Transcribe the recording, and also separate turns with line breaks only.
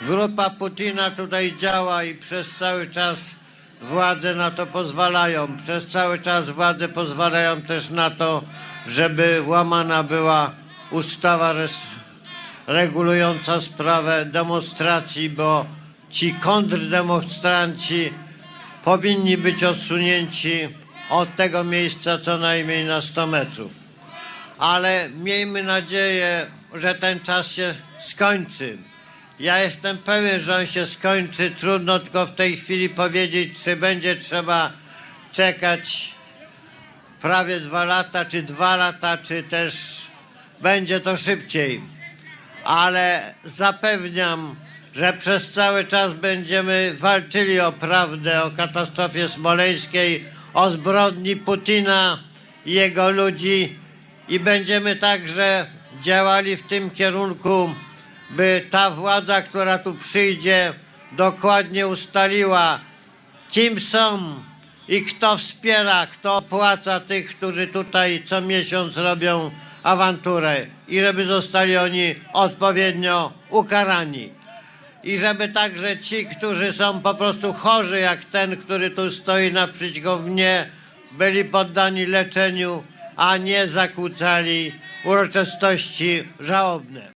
Grupa Putina tutaj działa i przez cały czas władze na to pozwalają. Przez cały czas władze pozwalają też na to, żeby łamana była ustawa regulująca sprawę demonstracji, bo ci kontrdemonstranci powinni być odsunięci od tego miejsca co najmniej na 100 metrów. Ale miejmy nadzieję, że ten czas się skończy. Ja jestem pewien, że on się skończy. Trudno tylko w tej chwili powiedzieć, czy będzie trzeba czekać prawie dwa lata, czy dwa lata, czy też będzie to szybciej. Ale zapewniam, że przez cały czas będziemy walczyli o prawdę, o katastrofie smoleńskiej, o zbrodni Putina i jego ludzi i będziemy także działali w tym kierunku, by ta władza, która tu przyjdzie, dokładnie ustaliła, kim są i kto wspiera, kto opłaca tych, którzy tutaj co miesiąc robią awanturę i żeby zostali oni odpowiednio ukarani. I żeby także ci, którzy są po prostu chorzy, jak ten, który tu stoi naprzeciwko mnie, byli poddani leczeniu, a nie zakłócali uroczystości żałobne.